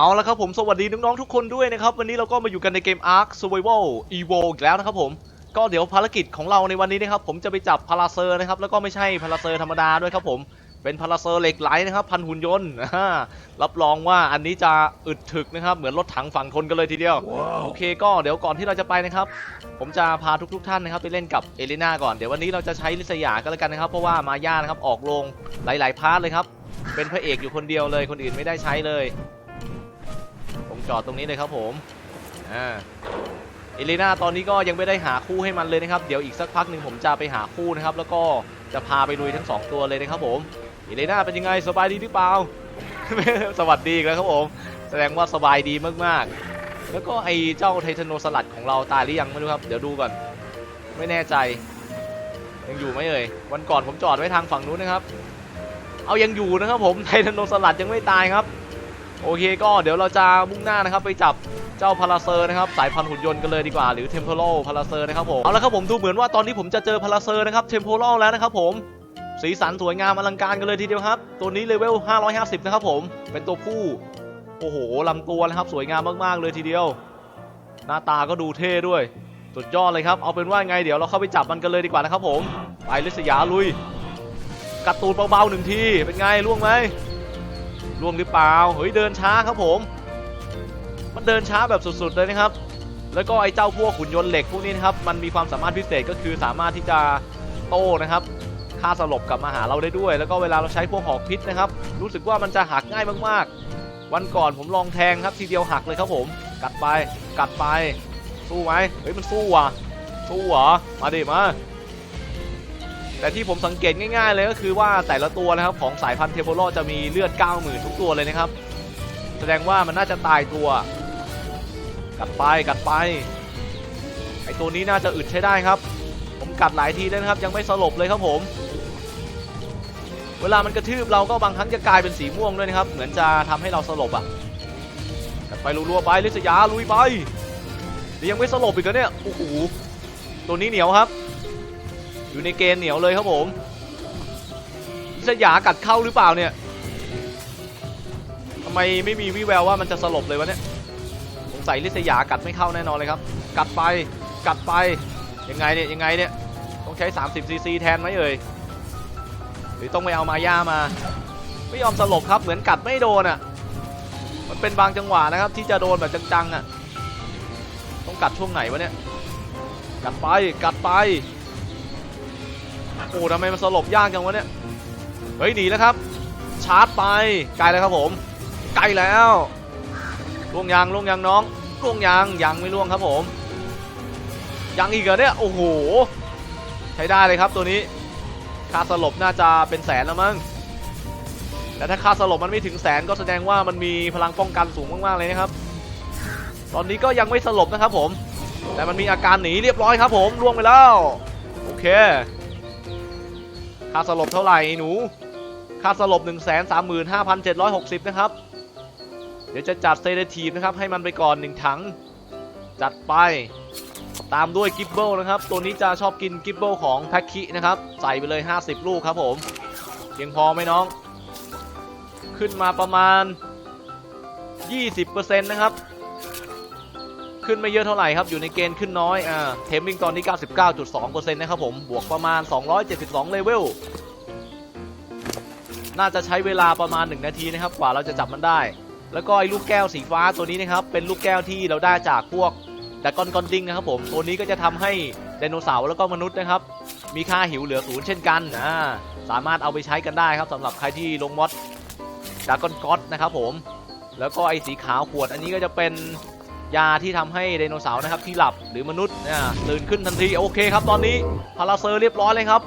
เอาละครับผมสวัสดีน้องๆทุกคนด้วยนะครับ วันนี้เราก็มาอยู่กันในเกม Ark Survival Evo อีกแล้วนะครับผมก็เดี๋ยวภารกิจของเราในวันนี้นะครับผมจะไปจับพาราเซอร์นะครับแล้วก็ไม่ใช่พาราเซอร์ธรรมดาด้วยครับผมเป็นพาราเซอร์เหล็กไหลนะครับพันหุ่นยนต์อ่ารับรองว่าอันนี้จะอึดถึกนะครับเหมือนรถถังฝั่งทนกันเลยทีเดียวโอเคก็เดี๋ยวก่อนที่เราจะไปนะครับ ผมจะพาทุกๆท่านนะครับไปเล่นกับเอลิน่าก่อนเดี๋ยววันนี้เราจะใช้ลิสยาก็แล้วกันนะครับเพราะว่ามาย่านะครับออกโรงหลายๆพาร์ทเลยครับเป็นพระเอกอยู่คนเดียวเลยคนอื่นไม่ได้ใช้เลยผม จอดตรงนี้เลยครับผมอ่าเอลิน่าตอนนี้ก็ยังไม่ได้หาคู่ให้มันเลยนะครับเดี๋ยวอีกสักพักหนึ่งผมจะไปหาคู่นะครับแล้วก็จะพาไปลุยทั้งสองตัวเลยนะครับผมเอลิน่าเป็นยังไงสบายดีหรือเปล่า สวัสดีแล้วครับผม แสดงว่าสบายดีมากๆ แล้วก็ไอเจ้าไททโนสลัดของเราตายหรือยังไม่รู้ครับ เดี๋ยวดูก่อน ไม่แน่ใจ ยังอยู่ไหมเอ่ย วันก่อนผมจอดไว้ทางฝั่งนู้นนะครับ เอายังอยู่นะครับผมไททโนสลัดยังไม่ตายครับ โอเคก็เดี๋ยวเราจะมุ่งหน้านะครับไปจับเจ้าพาราเซอร์นะครับสายพันธุ์หุ่นยนต์กันเลยดีกว่าหรือเทมเพลพาราเซอร์นะครับผมเอาละครับผมดูเหมือนว่าตอนนี้ผมจะเจอพาราเซอร์นะครับเทมเพลแล้วนะครับผมสีสันสวยงามอลังการกันเลยทีเดียวครับ ตัวนี้เลเวล 550 นะครับผม เป็นตัวผู้ โอ้โหลำตัวนะครับ สวยงามมากๆเลยทีเดียว หน้าตาก็ดูเท่ด้วย สุดยอดเลยครับ เอาเป็นว่าไงเดี๋ยวเราเข้าไปจับมันกันเลยดีกว่านะครับผม ไปลิสยาลุย กัดตูดเบาๆหนึ่งที เป็นไงล่วงไหม ล่วงหรือเปล่าเฮ้ยเดินช้าครับผม มันเดินช้าแบบสุดๆเลยนะครับ แล้วก็ไอ้เจ้าพวกขุนยนต์เหล็กพวกนี้นะครับมันมีความสามารถพิเศษก็คือสามารถที่จะโต้นะครับฆ่าสลบกลับมาหาเราได้ด้วย แล้วก็เวลาเราใช้พวกหอกพิษนะครับ รู้สึกว่ามันจะหักง่ายมากๆ วันก่อนผมลองแทงครับทีเดียวหักเลยครับผม กัดไปกัดไป สู้ไหมเฮ้ยมันสู้ว่ะสู้เหรอมาดิมา แต่ที่ผมสังเกตง่ายๆเลยก็คือว่าแต่ละตัวนะครับของสายพันธุ์เทโบโลจะมีเลือด 90,000 ทุกตัวเลยนะครับ แสดงว่ามันน่าจะตายตัว กัดไปกัดไป ไอตัวนี้น่าจะอึดใช้ได้ครับ ผมกัดหลายทีแล้วนะครับยังไม่สลบเลยครับผม เวลามันกระทืบเราก็บางครั้งจะกลายเป็นสีม่วงด้วยนะครับ เหมือนจะทำให้เราสลบอะ กัดไปรัวๆไปลิสยาลุยไปยังไม่สลบอีกเหรอเนี่ยโอ้โหตัวนี้เหนียวครับ อยู่ในเกณฑ์เหนียวเลยครับผมสยากัดเข้าหรือเปล่าเนี่ยทำไมไม่มีวิแววว่ามันจะสลบเลยวะเนี่ยสงสัยลิสยากัดไม่เข้าแน่นอนเลยครับ กัดไปกัดไปยังไงเนี่ยยังไงเนี่ยต้องใช้ 30ซีซีแทนไหมเอ่ยหรือต้องไปเอามาย่ามา ไม่ยอมสลบครับเหมือนกัดไม่โดนอะมันเป็นบางจังหวะนะครับ ที่จะโดนแบบจังๆอะต้องกัดช่วงไหนวะเนี่ยกัดไปกัดไป โอ้ทำไมมันสลบยากจังวะเนี่ย เฮ้ยหนีแล้วครับ ชาร์จไปไกลแล้วครับผมไกลแล้วล่วงยางล่วงยางน้องล่วงยางยังไม่ล่วงครับผมยังอีกเหรอเนี่ยโอ้โหใช้ได้เลยครับตัวนี้ค่าสลบน่าจะเป็นแสนแล้วมั้งแต่ถ้าค่าสลบมันไม่ถึงแสนก็แสดงว่ามันมีพลังป้องกันสูงมากๆเลยนะครับ ตอนนี้ก็ยังไม่สลบนะครับผม แต่มันมีอาการหนีเรียบร้อยครับผมล่วงไปแล้ว โอเค ค่าสลบเท่าไหร่หนู ค่าสลบ 1 3 5 7 6 0 นะครับ เดี๋ยวจะจัดเซเดทีฟนะครับ ให้มันไปก่อน 1 ถัง จัดไป ตามด้วยกิบเบิลนะครับ ตัวนี้จะชอบกินกิบเบิลของแพ็กคินะครับ ใส่ไปเลย 50 ลูกครับผมเพียงพอไหมน้อง ขึ้นมาประมาณ 20%นะครับ ขึ้นไม่เยอะเท่าไหร่ครับ อยู่ในเกณฑ์ขึ้นน้อย อ่า เทมมิ่งตอนนี้ 99.2%นะครับผม บวกประมาณ 272 เลเวล น่าจะใช้เวลาประมาณ 1 นาทีนะครับ กว่าเราจะจับมันได้ แล้วก็ไอ้ลูกแก้วสีฟ้าตัวนี้นะครับ เป็นลูกแก้วที่เราได้จากพวกดักกอนกอนดิงนะครับผม ตัวนี้ก็จะทำให้ไดโนเสาร์แล้วก็มนุษย์นะครับ มีค่าหิวเหลือศูนย์เช่นกัน อ่า สามารถเอาไปใช้กันได้ครับสำหรับใครที่ลงมอดดักกอนกอตนะครับผม แล้วก็ไอ้สีขาวขวดอันนี้ก็จะเป็น ยาที่ทำให้ไดโนเสาร์นะครับที่หลับหรือมนุษย์เนี่ยตื่นขึ้นทันทีโอเคครับตอนนี้พาราเซอร์เรียบร้อยเลยครับ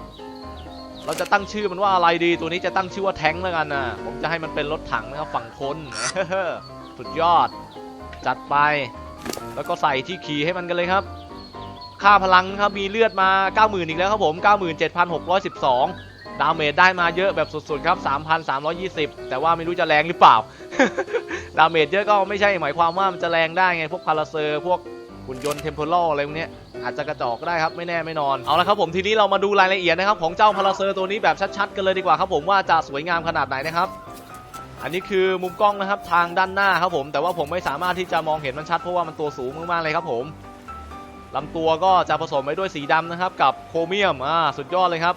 เราจะตั้งชื่อมันว่าอะไรดี ตัวนี้จะตั้งชื่อว่าแท้งแล้วกันนะผมจะให้มันเป็นรถถังนะครับฝั่งทนสุดยอด จัดไป แล้วก็ใส่ที่ขี่ให้มันกันเลยครับ ค่าพลังครับมีเลือดมา 90,000 อีกแล้วครับผม 97,612 ดาเมจได้มาเยอะแบบสุดๆครับ 3,320 แต่ว่าไม่รู้จะแรงหรือเปล่า ดาเมจเยอะก็ไม่ใช่หมายความว่ามันจะแรงได้ไง พวกพาราเซอร์ พวกหุ่นยนต์เทมเพลอะไรพวกนี้อาจจะกระจอกก็ได้ครับไม่แน่ไม่นอน เอาละครับผมทีนี้เรามาดูรายละเอียดนะครับ ของเจ้าพาราเซอร์ตัวนี้แบบชัดๆกันเลยดีกว่าครับผมว่าจะสวยงามขนาดไหนนะครับอันนี้คือมุมกล้องนะครับทางด้านหน้าครับผม แต่ว่าผมไม่สามารถที่จะมองเห็นมันชัดเพราะว่ามันตัวสูงมากๆเลยครับผมลำตัวก็จะผสมไปด้วยสีดำนะครับ กับโครเมียมอ่าสุดยอดเลยครับ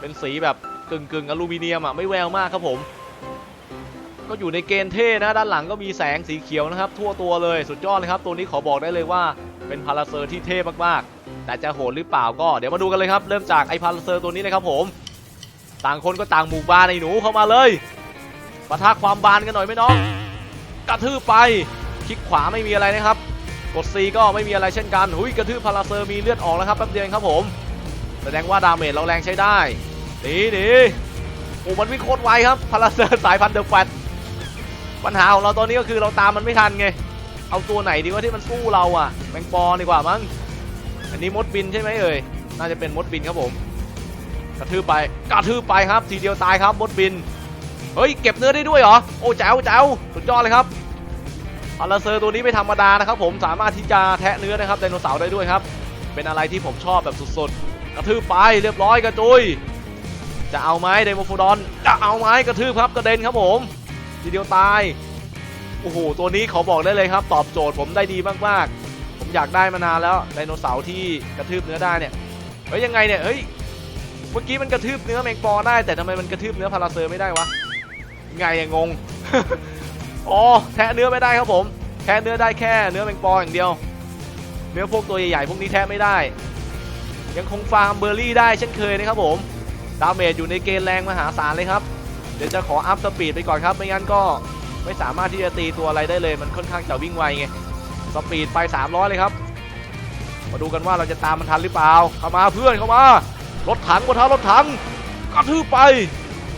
เป็นสีแบบกึ่งกึ่งๆอลูมิเนียมอะไม่แววมากครับผม ก็อยู่ในเกณฑ์เท่นะด้านหลังก็มีแสงสีเขียวนะครับ ทั่วตัวเลยสุดยอดเลยครับ ตัวนี้ขอบอกได้เลยว่าเป็นพาราเซอร์ที่เท่มากๆ แต่จะโหดหรือเปล่าก็เดี๋ยวมาดูกันเลยครับ เริ่มจากไอพาราเซอร์ตัวนี้นะครับผม ต่างคนก็ต่างหมู่บ้านไอหนูเข้ามาเลยปะทะความบานกันหน่อยไหมน้องกระทืบไปคลิกขวาไม่มีอะไรนะครับ กด C ก็ไม่มีอะไรเช่นกัน หุยกระทืบพาราเซอร์มีเลือดออกแล้วครับแป๊บเดียวเองครับผม ดงว่าดาเมจเราแรงใช้ได้หนีหนีโอ้มันวิ่งโคตรไวครับพาราเซอร์สายพันธุ์เดอะแฟตปัญหาของเราตอนนี้ก็คือเราตามมันไม่ทันไง เอาตัวไหนดีว่าที่มันสู้เราอะแมงปอดีกว่ามั้งอันนี้มดบินใช่ไหมเอ่ยน่าจะเป็นมดบินครับผมกระทืบไปกระทืบไปครับทีเดียวตายครับมดบินเฮ้ยเก็บเนื้อได้ด้วยเหรอโอ้แจ๋วแจ๋วสุดยอดเลยครับพาราเซอร์ตัวนี้ไม่ธรรมดานะครับผมสามารถที่จะแทะเนื้อนะครับไดโนเสาร์ได้ด้วยครับเป็นอะไรที่ผมชอบแบบสุดๆ กระทืบไปเรียบร้อยกระจุย จะเอาไหมไดโมโฟดอนจะเอาไหมกระทืบครับกระเด็นครับผมทีเดียวตายโอ้โหตัวนี้เขาบอกได้เลยครับ ตอบโจทย์ผมได้ดีมากๆ ผมอยากได้มานานแล้วไดโนเสาร์ที่กระทืบเนื้อได้เนี่ยเฮ้ยยังไงเนี่ยเฮ้ยเมื่อกี้มันกระทืบเนื้อแมงปอได้ แต่ทำไมมันกระทืบเนื้อพาราเซอร์ไม่ได้วะไงอะงงอ๋อแทะเนื้อไม่ได้ครับผม แทะเนื้อได้แค่เนื้อแมงปออย่างเดียว เนื้อพวกตัวใหญ่ๆพวกนี้แทะไม่ได้ ยังคงฟาร์มเบอร์รี่ได้เช่นเคยนะครับผมดาเมจอยู่ในเกณฑ์แรงมหาศาลเลยครับ เดี๋ยวจะขออัพสปีดไปก่อนครับ ไม่งั้นก็ไม่สามารถที่จะตีตัวอะไรได้เลย มันค่อนข้างจะวิ่งไวไง สปีดไป 300 เลยครับ มาดูกันว่าเราจะตามมันทันหรือเปล่า เข้ามาเพื่อนเข้ามารถถังบนท้ารถถังกระทืบไป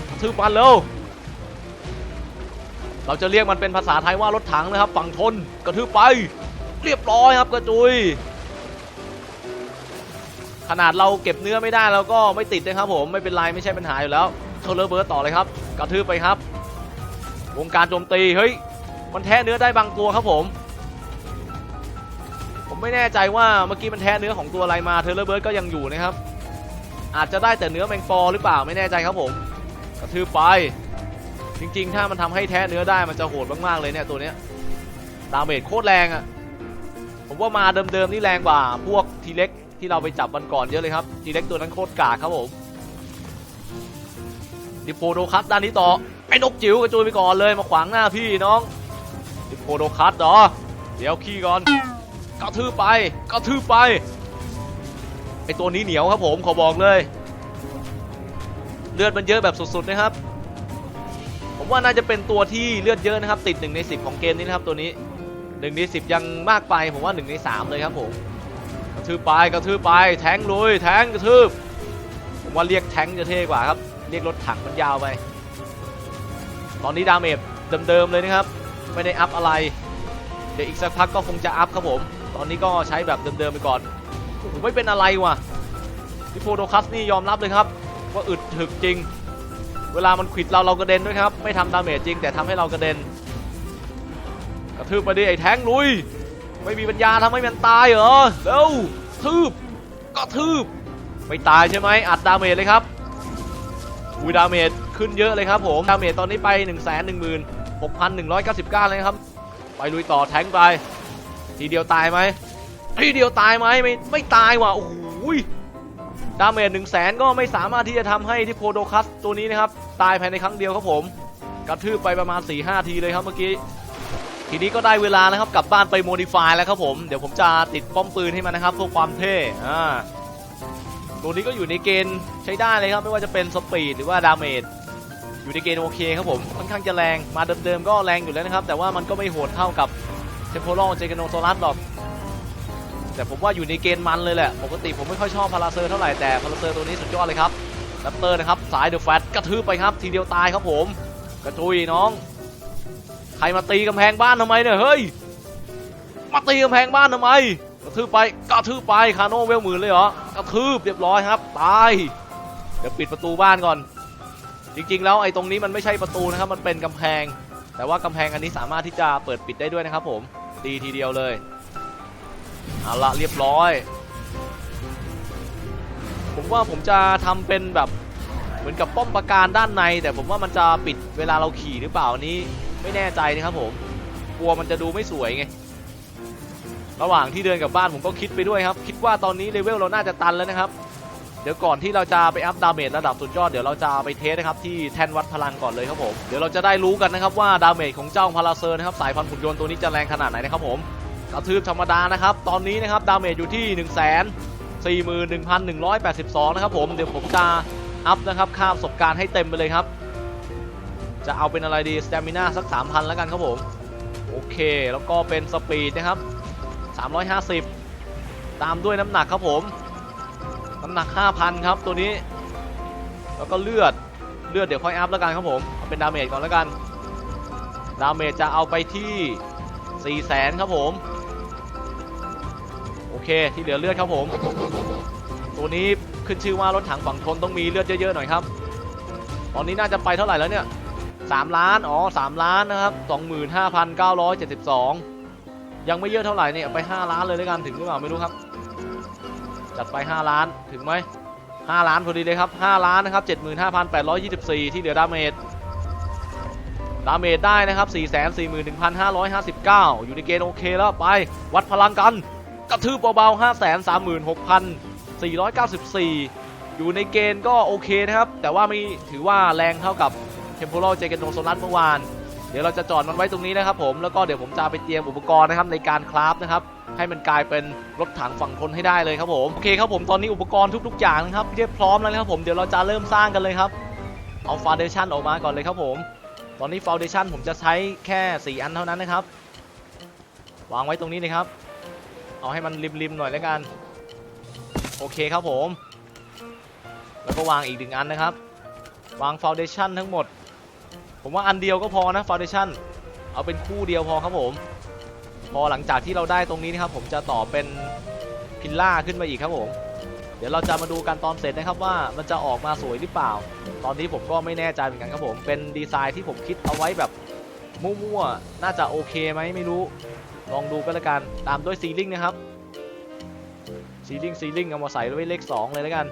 กระทืบมันเร็วเราจะเรียกมันเป็นภาษาไทยว่ารถถังนะครับ ฝั่งทนกระทืบไป เรียบร้อยครับกระจุย ขนาดเราเก็บเนื้อไม่ได้เราก็ไม่ติดนะครับผมไม่เป็นไรไม่ใช่ปัญหาอยู่แล้วเทเลเบิร์ตต่อเลยครับกระทืบไปครับ วงการโจมตีเฮ้ยมันแทะเนื้อได้บางตัวครับผม ผมไม่แน่ใจว่าเมื่อกี้มันแทะเนื้อของตัวอะไรมาเทเลเบิร์ตก็ยังอยู่นะครับ อาจจะได้แต่เนื้อแมงปอหรือเปล่าไม่แน่ใจครับผมกระทืบไป จริงๆ ถ้ามันทำให้แทะเนื้อได้มันจะโหดมากๆเลยเนี่ยตัวเนี้ยดาเมจโคตรแรงอะ่ะผมว่ามาเดิมๆนี่แรงกว่าพวกทีเล็ก ที่เราไปจับวันก่อนเยอะเลยครับทีเล็กตัวนั้นโคตรกากครับผมดิโปโดคัสด้านนี้ต่อไอ้นกจิ๋วกระจุยไปก่อนเลยมาขวางหน้าพี่น้องดิโปโดคัสเหรอเดี๋ยวขี้ก่อนกระทืบไปกระทืบไปไอตัวนี้เหนียวครับผมขอบอกเลย เลือดมันเยอะแบบสุดๆนะครับ ผมว่าน่าจะเป็นตัวที่เลือดเยอะนะครับ ติด1ใน10 ของเกมนี้นะครับตัวนี้1ใน10 ยังมากไปผมว่า1ใน3เลยครับผม ระทืบไปกระทืบไป แทงลุยแทงกระทืบผมว่าเรียกแทงจะเท่กว่าครับ เรียกรถถังมันยาวไป ตอนนี้ดาเมจเดิมๆเลยนะครับ ไม่ได้อัพอะไร เดี๋ยวอีกสักพักก็คงจะอัพครับผม ตอนนี้ก็ใช้แบบเดิมๆไปก่อนผมไม่เป็นอะไรว่ะพี่โฟโดคัสนี่ยอมรับเลยครับ ว่าอึดถึกจริง เวลามันขิดเราเรากระเด็นด้วยครับ ไม่ทำดาเมจจริงแต่ทำให้เรากระเด็น กระทืบไปดิไอ้แทงลุย ไม่มีปัญญาทำให้มันตายเหรอเร็วทืบก็ทืบไม่ตายใช่ไหมอัดดาเมจเลยครับอุ้ยดาเมจขึ้นเยอะเลยครับผมดาเมจตอนนี้ไป1 1 6 1 9 9เลยครับ ไปลุยต่อแทงไป ทีเดียวตายไหมทีเดียวตายไหมไม่ไม่ตายว่ะโอ้โหยดาเมจหนึ่งแสนก็ไม่สามารถที่จะทำให้ที่โพโดคัสตัวนี้นะครับ ตายภายในครั้งเดียวครับผม กระทืบไปประมาณ4-5ทีเลยครับเมื่อกี้ ทีนี้ก็ได้เวลานะครับกลับบ้านไปโมดิฟายแล้วครับผม เดี๋ยวผมจะติดป้อมปืนให้มันนะครับเพื่อความเท่อ่าตัวนี้ก็อยู่ในเกณฑ์ใช้ได้เลยครับไม่ว่าจะเป็นสปีดหรือว่าดาเมจอยู่ในเกณฑ์โอเคครับผมค่อนข้างจะแรงมาเดิมๆก็แรงอยู่แล้วนะครับ แต่ว่ามันก็ไม่โหดเท่ากับเทมโพลเจกโนโซลัสหรอก แต่ผมว่าอยู่ในเกณฑ์มันเลยแหละปกติผมไม่ค่อยชอบพาราเซอร์เท่าไหร่แต่พาราเซอร์ตัวนี้สุดยอดเลยครับแรปเตอร์นะครับสายเดอะแฟตกระทืบไปครับทีเดียวตายครับผม กระจุยน้อง ใครมาตีกำแพงบ้านทำไมเนี่ยเฮ้ยมาตีกำแพงบ้านทำไมกระทืบไปกระทืบไปคาโน่เวลหมื่นเลยเหรอกระทืบเรียบร้อยครับตายเดี๋ยวปิดประตูบ้านก่อน จริงๆ แล้วไอ้ตรงนี้มันไม่ใช่ประตูนะครับมันเป็นกำแพง แต่ว่ากำแพงอันนี้สามารถที่จะเปิดปิดได้ด้วยนะครับผมดีทีเดียวเลยเอาละเรียบร้อย ผมว่าผมจะทำเป็นแบบเหมือนกับป้อมปราการด้านใน แต่ผมว่ามันจะปิดเวลาเราขี่หรือเปล่านี้ ไม่แน่ใจนะครับผมกลัวมันจะดูไม่สวยไง ระหว่างที่เดินกลับบ้านผมก็คิดไปด้วยครับ คิดว่าตอนนี้เลเวลเราน่าจะตันแล้วนะครับ เดี๋ยวก่อนที่เราจะไปอัพดาเมจระดับสุดยอดเดี๋ยวเราจะไปเทสนะครับที่แท่นวัดพลังก่อนเลยครับผมเดี๋ยวเราจะได้รู้กันนะครับว่าดาเมจของเจ้าพาราเซอร์นะครับสายพันธุ์หุ่นยนต์ตัวนี้จะแรงขนาดไหนนะครับผมกระทืบธรรมดานะครับ ตอนนี้นะครับดาเมจอยู่ที่1 41,182 นะครับผมเดี๋ยวผมจะอัพนะครับค่าประสบการณ์ให้เต็มไปเลยครับ จะเอาเป็นอะไรดีสเตมิน่าสัก 3,000 แล้วกันครับผม โอเค แล้วก็เป็นสปีดนะครับ 350 ตามด้วยน้ำหนักครับผม น้ำหนัก 5,000 ครับตัวนี้ แล้วก็เลือด เลือดเดี๋ยวค่อยอัพแล้วกันครับผมเอาเป็นดาเมจก่อนแล้วกัน ดาเมจจะเอาไปที่ 400,000 ครับผม โอเค ที่เหลือเลือดครับผม ตัวนี้ขึ้นชื่อว่ารถถังฝั่งทนต้องมีเลือดเยอะๆหน่อยครับ ตอนนี้น่าจะไปเท่าไหร่แล้วเนี่ย 3 ล้าน อ๋อ 3 ล้านนะครับ 25,972 ยังไม่เยอะเท่าไหร่เนี่ยเอาไป 5 ล้านเลยแล้วกันถึงหรือเปล่าไม่รู้ครับ จัดไป 5 ล้านถึงไหม 5 ล้านพอดีเลยครับ 5 ล้านนะครับ 75,824 ที่เหลือดาเมจ ดาเมจได้นะครับ 441,559 อยู่ในเกณฑ์โอเคแล้วไป วัดพลังกัน กระทืบเบาๆ536,494 อยู่ในเกณฑ์ก็โอเคนะครับ แต่ว่าไม่ถือว่าแรงเท่ากับ Temporal j a g e n o s o l a s เมื่อวาน เดี๋ยวเราจะจอดมันไว้ตรงนี้นะครับผมแล้วก็เดี๋ยวผมจะไปเตรียมอุปกรณ์นะครับในการคราฟนะครับให้มันกลายเป็นรถถังฝั่งทนให้ได้เลยครับผมโอเคครับผมตอนนี้อุปกรณ์ทุกๆอย่างนะครับเรียบพร้อมแล้วนะครับผมเดี๋ยวเราจะเริ่มสร้างกันเลยครับเอาฟ u n เดชันออกมาก่อนเลยครับผม ตอนนี้ฟ u n เดชันผมจะใช้แค่ 4 อันเท่านั้นนะครับ วางไว้ตรงนี้เลยครับ เอาให้มันริมๆหน่อยแล้วกัน โอเคครับผม แล้วก็วางอีกหนึ่งอันนะครับ วางฟ u n เดชันทั้งหมด ผมว่าอันเดียวก็พอนะฟ u n เดชั่นเอาเป็นคู่เดียวพอครับผม พอหลังจากที่เราได้ตรงนี้นะครับ ผมจะต่อเป็นพิลล่าขึ้นมาอีกครับผม เดี๋ยวเราจะมาดูกันตอนเสร็จนะครับว่ามันจะออกมาสวยหรือเปล่า ตอนนี้ผมก็ไม่แน่ใจเหมือนกันครับผม เป็นดีไซน์ที่ผมคิดเอาไว้แบบมั่วๆ น่าจะโอเคไหมไม่รู้ ลองดูก็แล้วกัน ตามด้วยซีลิงนะครับ ซีลิงซีลิงเอามาใส่ไว้เลข 2 เลยแล้วกัน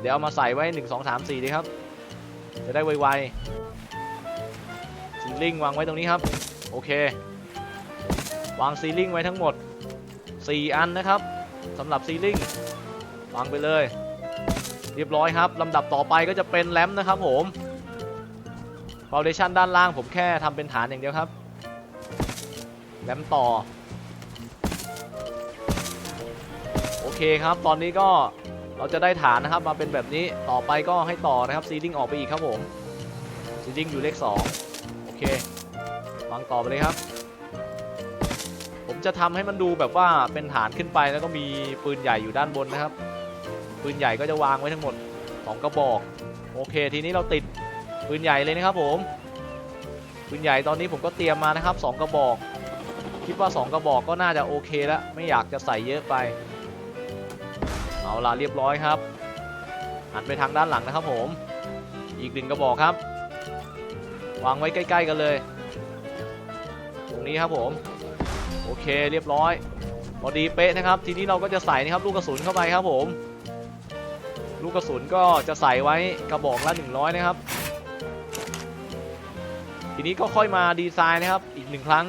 เดี๋ยวเอามาใส่ไว้ 1 2 3 4ดีครับ จะได้ไวๆ ซีลิงวางไว้ตรงนี้ครับ โอเค วางซีลิงไว้ทั้งหมด 4 อันนะครับสำหรับซีลิงวางไปเลย เรียบร้อยครับลำดับต่อไปก็จะเป็นแรมนะครับผมฟ u n เดชันด้านล่างผมแค่ทำเป็นฐานอย่างเดียวครับแรมต่อ โอเคครับตอนนี้ก็เราจะได้ฐานนะครับมาเป็นแบบนี้ต่อไปก็ให้ต่อนะครับซีลิงออกไปอีกครับผมซีลิงอยู่เลข2โอเค วางต่อไปเลยครับ ผมจะทำให้มันดูแบบว่าเป็นฐานขึ้นไปแล้วก็มีปืนใหญ่อยู่ด้านบนนะครับ ปืนใหญ่ก็จะวางไว้ทั้งหมด2กระบอก โอเค ทีนี้เราติดปืนใหญ่เลยนะครับผม ปืนใหญ่ตอนนี้ผมก็เตรียมมานะครับ2กระบอก คิดว่า2กระบอกก็น่าจะโอเคแล้ว ไม่อยากจะใส่เยอะไปเอาละเรียบร้อยครับหันไปทางด้านหลังนะครับผม อีกหนึ่งกระบอกครับ วางไว้ใกล้ ๆ กันเลย ตรงนี้ครับผม โอเคเรียบร้อยพอดีเป๊ะนะครับ ทีนี้เราก็จะใส่นะครับลูกกระสุนเข้าไปครับผม ลูกกระสุนก็จะใส่ไว้กระบอกละ 100 นะครับ ทีนี้ก็ค่อยมาดีไซน์นะครับอีกหนึ่งครั้ง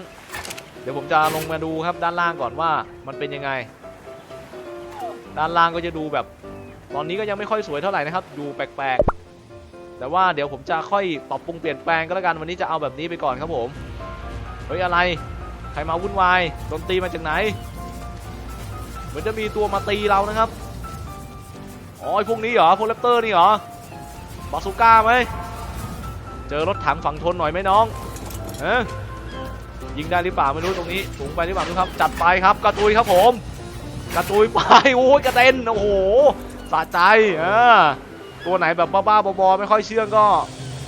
เดี๋ยวผมจะลงมาดูครับด้านล่างก่อนว่ามันเป็นยังไง ด้านล่างก็จะดูแบบ ตอนนี้ก็ยังไม่ค่อยสวยเท่าไหร่นะครับ ดูแปลกๆ แต่ว่าเดี๋ยวผมจะค่อยปรับปรุงเปลี่ยนแปลงก็แล้วกันวันนี้จะเอาแบบนี้ไปก่อนครับผมเฮ้ยอะไรใครมาวุ่นวายโดนตีมาจากไหน เหมือนจะมีตัวมาตีเรานะครับอ๋อไอพวกนี้เหรอพวกแรปเตอร์นี่เหรอบาซูก้าไหมเจอรถถังฝั่งทนหน่อยไหมน้องเออยิงได้หรือเปล่าไม่รู้ตรงนี้สูงไปหรือเปล่าไม่ครับ จัดไปครับกระตุยครับผม กระตุยไปโอ้ยกระเด็นโอ้โหสะใจเออ ตัวไหนแบบบ้าๆบอๆไม่ค่อยเชื่องก็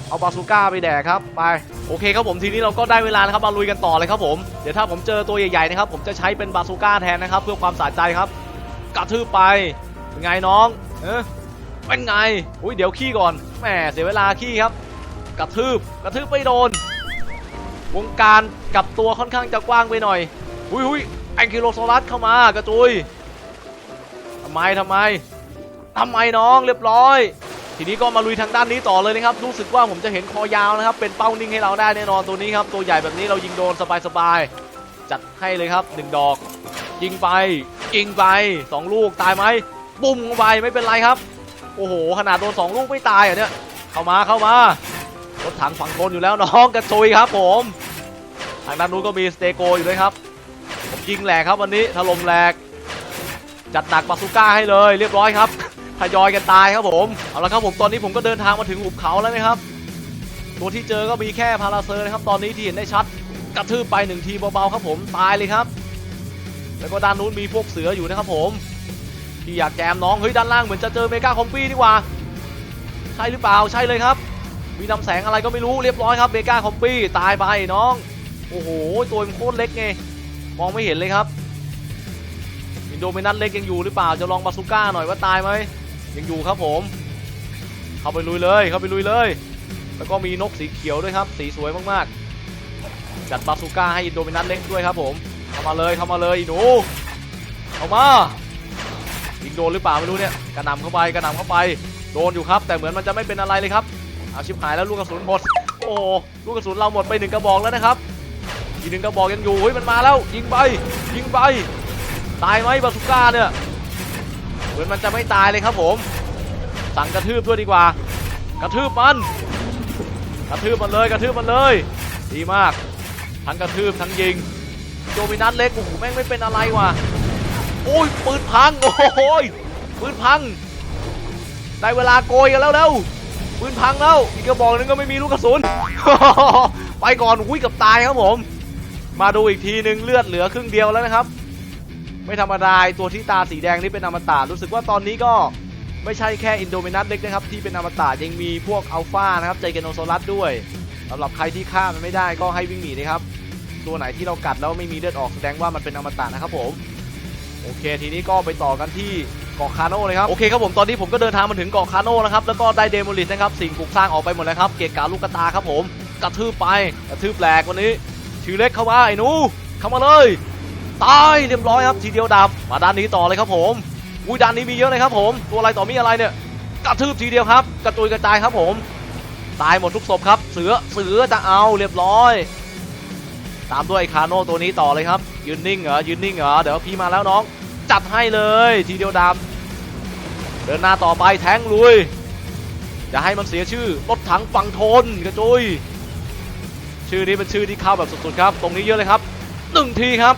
เอาบาซูก้าไปแดกครับไปโอเคครับผมทีนี้เราก็ได้เวลานะครับมาลุยกันต่อเลยครับผมเดี๋ยวถ้าผมเจอตัวใหญ่ๆนะครับผมจะใช้เป็นบาซูก้าแทนนะครับ เพื่อความสะใจครับกระทืบไปเป็นไงน้องเออเป็นไงอุ้ยเดี๋ยวขี้ก่อนแหมเสียเวลาขี้ครับ กระทืบกระทืบไม่โดน วงการกับตัวค่อนข้างจะกว้างไปหน่อยอุ้ยอุ้ยแองคิโลโซลัสเข้ามากระจุยทำไมทำไม ทำไมน้องเรียบร้อย ทีนี้ก็มาลุยทางด้านนี้ต่อเลยนะครับ รู้สึกว่าผมจะเห็นคอยาวนะครับ เป็นเป้านิ่งให้เราได้แน่นอนตัวนี้ครับ ตัวใหญ่แบบนี้เรายิงโดนสบายๆ จัดให้เลยครับหนึ่งดอก ยิงไป ยิงไปสองลูกตายไหมบุ้มไปไม่เป็นไรครับ โอ้โห ขนาดโดนสองลูกไม่ตายอะเนี่ย เข้ามาเข้ามารถถังฝั่งทนอยู่แล้วน้องกระจุยครับผมทางด้านนู้นก็มีสเตโกอยู่ด้วยครับผมยิงแหลกครับวันนี้ถล่มแหลกจัดหนักบาซูก้าให้เลย เรียบร้อยครับ ทยอยกันตายครับผมเอาละครับผมตอนนี้ผมก็เดินทางมาถึงหุบเขาแล้วนะครับ ตัวที่เจอก็มีแค่พาราเซอร์นะครับตอนนี้ที่เห็นได้ชัดกระทืบไปหนึ่งทีเบาๆครับผมตายเลยครับ แล้วก็ด้านนู้นมีพวกเสืออยู่นะครับผมที่อยากแจมน้องเฮ้ยด้านล่างเหมือนจะเจอเมกาคอมปี้นี่หว่า ใช่หรือเปล่าใช่เลยครับ มีนำแสงอะไรก็ไม่รู้เรียบร้อยครับเมกาคอมปี้ตายไปน้องโอ้โหตัวมันโคตรเล็กไงมองไม่เห็นเลยครับอินโดมินัทเล็กยังอยู่หรือเปล่าจะลองบาซูก้าหน่อยว่าตายไหม ยังอยู่ครับผม เข้าไปลุยเลยเข้าไปลุยเลย แล้วก็มีนกสีเขียวด้วยครับ สีสวยมากๆ จัดบาซูก้าให้อินโดมินัทเล็กด้วยครับผมเข้ามาเลยเข้ามาเลยอีหนูเข้ามายิงโดนหรือเปล่าไม่รู้เนี่ยกระหน่ำเข้าไปกระหน่ำเข้าไปโดนอยู่ครับ แต่เหมือนมันจะไม่เป็นอะไรเลยครับเอาชิบหายแล้วลูกกระสุนหมดโอ้ลูกกระสุนเราหมดไปหนึ่งกระบอกแล้วนะครับอีกหนึ่งกระบอกยังอยู่เฮ้ยมันมาแล้ว ยิงไปยิงไปตายไหมบาสุก้าเนี่ย มือนมันจะไม่ตายเลยครับผม สั่งกระทืบด้วยดีกว่า กระทืบมัน กระทืบมันเลย กระทืบมันเลย ดีมาก ทั้งกระทืบทั้งยิง โจมินัสเล็กโอ้โหแม่งไม่เป็นอะไรว่ะโอ้ยปืนพังโอ้ยปืนพัง ได้เวลาโกยกันแล้วเร็วปืนพังแล้วอีกกระบอกนึงก็ไม่มีลูกกระสุน ไปก่อนอุ้ยกับตายครับผม มาดูอีกทีนึงเลือดเหลือครึ่งเดียวแล้วนะครับ ไม่ธรรมดาไอ้ตัวที่ตาสีแดงนี่เป็นอมตะรู้สึกว่าตอนนี้ก็ไม่ใช่แค่อินโดเมนัสเล็กนะครับที่เป็นอมตะยังมีพวกอัลฟานะครับใจเกโนโซลัสด้วยสำหรับใครที่ฆ่ามันไม่ได้ก็ให้วิ่งหนีนะครับตัวไหนที่เรากัดแล้วไม่มีเลือดออกแสดงว่ามันเป็นอมตะนะครับผมโอเค ทีนี้ก็ไปต่อกันที่เกาะคาโน่เลยครับโอเคครับผมตอนนี้ผมก็เดินทางมาถึงเกาะคาโน่นะครับแล้วก็ได้เดโมลิสนะครับสิ่งปลูกสร้างออกไปหมดแล้วครับเกะกะลูกกตาครับผมกระทืบไปกระทืบแหลกวันนี้ชื่อเล็กเข้ามาไอ้นูเข้ามาเลย ตายเรียบร้อยครับทีเดียวดับมาด้านนี้ต่อเลยครับผมอุ้ยด้านนี้มีเยอะเลยครับผม ตัวอะไรต่อมีอะไรเนี่ยกระทืบทีเดียวครับ กระตุยกระจายครับผม ตายหมดทุกศพครับ เสือเสือจะเอาเรียบร้อย ตามด้วยคาโน่ตัวนี้ต่อเลยครับ ยืนนิ่งเหรอยืนนิ่งเหรอเดี๋ยวพี่มาแล้วน้อง จัดให้เลยทีเดียวดำเดินหน้าต่อไปแทงลุยอย่าให้มันเสียชื่อรถถังฝั่งทนกระจุยชื่อนี้เป็นชื่อที่เข้าแบบสุดๆครับ ตรงนี้เยอะเลยครับหนึ่งทีครับ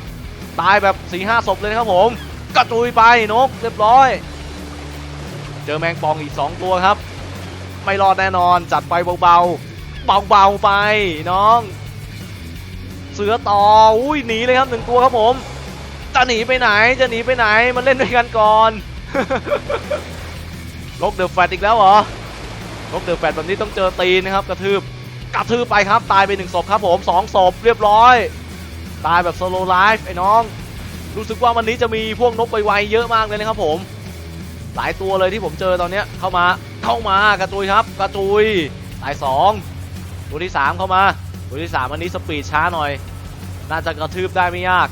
ตายแบบ4ีห้าศพเลยครับผมกระจุยไปนกเรียบร้อย เจอแมงปองอีก 2 ตัวครับ ไม่รอดแน่นอนจัดไปเบาๆเบาๆไปน้อง เสือต่ออุ้ยหนีเลยครับหนึ่งตัวครับผมจะหนีไปไหนจะหนีไปไหนมันเล่นด้วยกันก่อนลกเดือะแฟตอีกแล้วเหรอลกเดือะแฟตแบบนี้ต้องเจอตีนนะครับ กระทืบกระทืบไปครับตายไปหนึ่งศพครับผมสองศพเรียบร้อย ตายแบบโซโลไลฟ์ไอ้น้อง รู้สึกว่าวันนี้จะมีพวกนกไวๆเยอะมากเลยนะครับผม หลายตัวเลยที่ผมเจอตอนเนี้ยเข้ามาเข้ามากระจุยครับ กระจุยตายสองตัวที่สามเข้ามาตัวที่สามอันนี้สปีดช้าหน่อย น่าจะกระทืบได้ไม่ยาก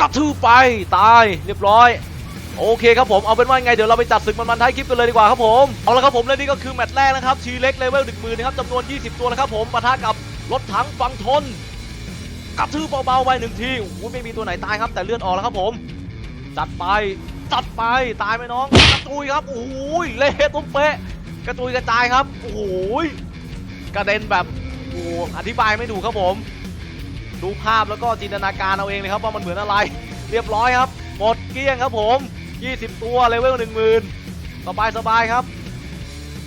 กระทืบไปตายเรียบร้อยโอเคครับผมเอาเป็นว่าไงเดี๋ยวเราไปจัดศึกมันๆท้ายคลิปกันเลยดีกว่าครับผมเอาละครับผมและนี่ก็คือแมตช์แรกนะครับทีเล็กเลเวลหนึ่งหมื่นนะครับจำนวน 20 ตัวนะครับผมปะทะกับรถถังฟังทน กระทืบเบาๆไปหนึ่งทีโอ้โหไม่มีตัวไหนตายครับ แต่เลือดออกแล้วครับผม จัดไปจัดไปตายไหมน้องกระตุยครับโอ้โหเละตุ้มเป๊ะกระตุยกระจายครับโอ้โหกระเด็นแบบโอ้อธิบายไม่ถูกครับผม ดูภาพแล้วก็จินตนาการเอาเองเลยครับว่ามันเหมือนอะไร เรียบร้อยครับ หมดเกลี้ยงครับผม 20 ตัวเลเวล10,000สบายสบายๆครับ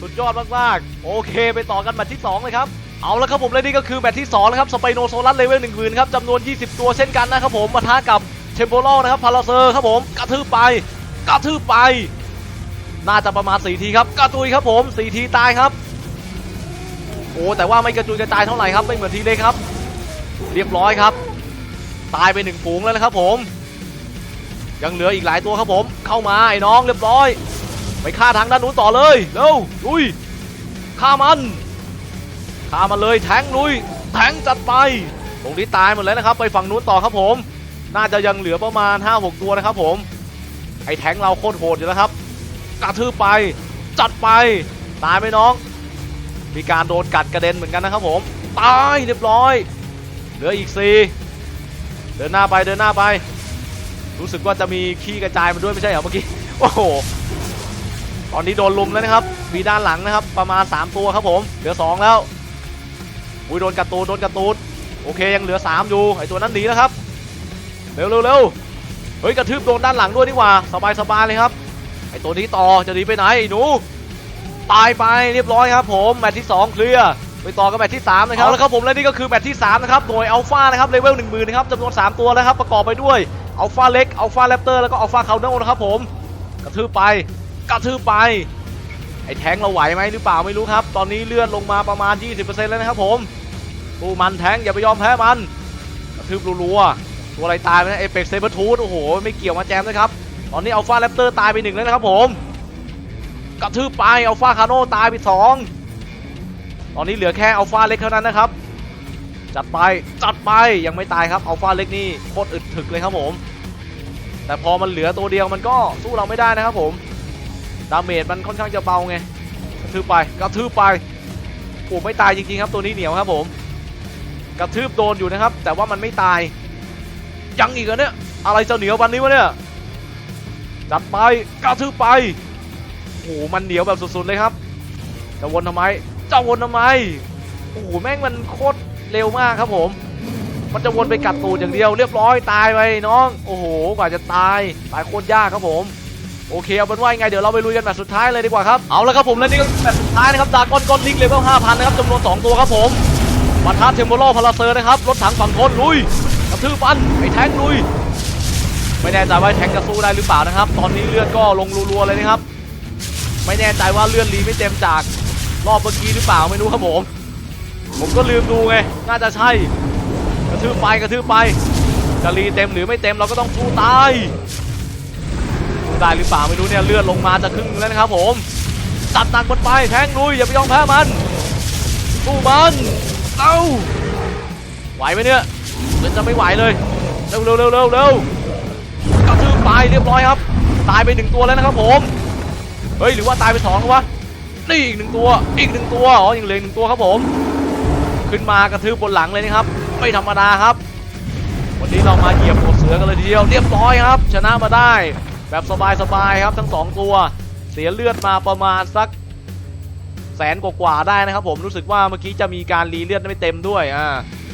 สุดยอดมากๆโอเค ไปต่อกันแมตช์ที่ 2 เลยครับ เอาละครับผมและนี่ก็คือแมตช์ที่2นะครับสไปโนโซลัสเลเวล1 0,000ครับจำนวน 20 ตัวเช่นกันนะครับผมมาท้ากับเทมโ r ลนะครับพาราเซอร์ครับผมกระทืบไปกระทืบไป น่าจะประมาณ4ทีครับกระตุยครับผม4ทีตายครับโอ้แต่ว่าไม่กระจุยกระจายเท่าไหร่ครับไม่เหมือนทีเล็กครับ เรียบร้อยครับ ตายไปหนึ่งฝูงแล้วนะครับผม ยังเหลืออีกหลายตัวครับผม เข้ามาไอ้น้องเรียบร้อย ไปฆ่าทางด้านนู้นต่อเลยเร็วลุยฆ่ามัน ฆ่ามันเลยแทงลุยแทงจัดไป ตรงนี้ตายหมดแล้วนะครับ ไปฝั่งนู้นต่อครับผม น่าจะยังเหลือประมาณ 5-6 ตัวนะครับผมไอ้แทงเราโคตรโหดอยู่แล้วครับกระทืบไป จัดไป ตายไหมน้อง มีการโดนกัดกระเด็นเหมือนกันนะครับผม ตายเรียบร้อย เหลืออีกสี่เดินหน้าไปเดินหน้าไป รู้สึกว่าจะมีขี้กระจายมาด้วยไม่ใช่เหรอเมื่อกี้ โอ้โห ตอนนี้โดนลุมแล้วนะครับ มีด้านหลังนะครับ ประมาณ 3 ตัวครับผม เหลือ 2 แล้ว อุ้ยโดนกระตูนโดนกระตูนโอเคยังเหลือ 3 อยู่ไอตัวนั้นหนีแล้วครับ เร็วเร็วเร็วเฮ้ยกระทืบโดนด้านหลังด้วยดีกว่าสบายสบายเลยครับไอตัวนี้ต่อจะหนีไปไหนไอ้หนูตายไปเรียบร้อยครับ ผมแมตช์ที่2เคลียร์ไปต่อกับแมตช์ที่3นะครับเอาละครับผมและนี่ก็คือแมตช์ที่3นะครับหน่วยอัลฟานะครับเลเวล10,000นะครับจำนวน3ตัวแล้วครับประกอบไปด้วยอัลฟาเล็กอัลฟาแรปเตอร์แล้วก็อัลฟาคาวเนลนะครับผมกระทืบไปกระทืบไปไอ้แทงเราไหวไหมหรือเปล่าไม่รู้ครับ ตอนนี้เลือดลงมาประมาณ 20%แล้วนะครับผม ตู้มันแทงอย่าไปยอมแพ้มันกระทืบรัวๆตัวอะไรตายไปนะเอเปกเซเบอร์ทูธโอ้โห ไม่เกี่ยวมาแจมนะครับ ตอนนี้อัลฟาแรปเตอร์ตายไปหนึ่งแล้วนะครับผมกระทืบไปอัลฟาคาโนตายไปสองตอนนี้เหลือแค่อัลฟาเล็กเท่านั้นนะครับ จัดไปจัดไปยังไม่ตายครับอัลฟาเล็กนี่โคตรอึดถึกเลยครับผม แต่พอมันเหลือตัวเดียวมันก็สู้เราไม่ได้นะครับผมดาเมจมันค่อนข้างจะเบาไงกระทืบไปกระทืบไปโอ้ไม่ตายจริงๆครับตัวนี้เหนียวครับผม กระทืบโดนอยู่นะครับ แต่ว่ามันไม่ตาย ยังอีกเหรอเนี่ย อะไรจะเหนียววันนี้วะเนี่ย จัดไปกระทืบไปโอ้โหมันเหนียวแบบสุดๆเลยครับจะวนทำไมจะวนทำไมโอ้โหแม่งมันโคตรเร็วมากครับผม มันจะวนไปกัดตูดอย่างเดียวเรียบร้อยตายไปน้อง โอ้โหกว่าจะตายตายโคตรยากครับผมโอเคเอาเป็นว่าไงเดี๋ยวเราไปลุยกันแบบสุดท้ายเลยดีกว่าครับเอาละครับผมและนี่ก็แบบสุดท้ายนะครับดากอนก้อนลิกเลเวล5,000นะครับจำนวน2ตัวครับผม มาท้าเทมโบโลพาราเซอร์นะครับ รถถังฝั่งทนลุยกระทืบฟันไอ้แทงลุย ไม่แน่ใจว่าแทงจะสู้ได้หรือเปล่านะครับ ตอนนี้เลือดก็ลงรัวๆเลยนะครับ ไม่แน่ใจว่าเลือดรีไม่เต็มจากรอบเมื่อกี้หรือเปล่าไม่รู้ครับผม ผมก็ลืมดูไง น่าจะใช่ กระทืบไปกระทืบไปจะรีเต็มหรือไม่เต็มเราก็ต้องสู้ตายสู้ได้หรือเปล่าไม่รู้เนี่ยเลือดลงมาจะครึ่งหนึ่งแล้วนะครับผมจัดหนักมันไปแทงลุยอย่าไปยอมแพ้มันสู้มัน เอาไหวไหมเนี่ยเดี๋ยวจะไม่ไหวเลยเร็วเร็วเร็วเร็วเร็วกระทืบไปเรียบร้อยครับ ตายไปหนึ่งตัวแล้วนะครับผมเฮ้ยหรือว่าตายไปสองแล้ววะนี่อีกหนึ่งตัวอีกหนึ่งตัวอ๋อยังเหลือหนึ่งตัวครับผม ขึ้นมากระทืบบนหลังเลยนะครับ ไม่ธรรมดาครับ วันนี้เรามาเหยียบหัวเสือกันเลยทีเดียวเรียบร้อยครับ ชนะมาได้ แบบสบายๆครับทั้งสองตัว เสียเลือดมาประมาณสัก แสนกว่าๆได้นะครับผมรู้สึกว่าเมื่อกี้จะมีการรีเลือดไม่เต็มด้วยอ่า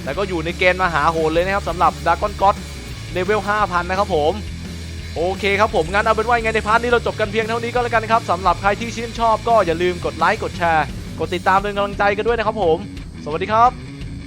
แต่ก็อยู่ในเกณฑ์มหาโหดเลยนะครับสำหรับดากอนก็ d เลเวล5,000 นะครับผม โอเคครับผม งั้นเอาเป็นว่าไงในพาร์ทนี้เราจบกันเพียงเท่านี้ก็แล้วกันนะครับสำหรับใครที่ชื่นชอบก็อย่าลืมกดไลค์กดแชร์ กดติดตามเป็นกำลังใจกันด้วยนะครับผม สวัสดีครับ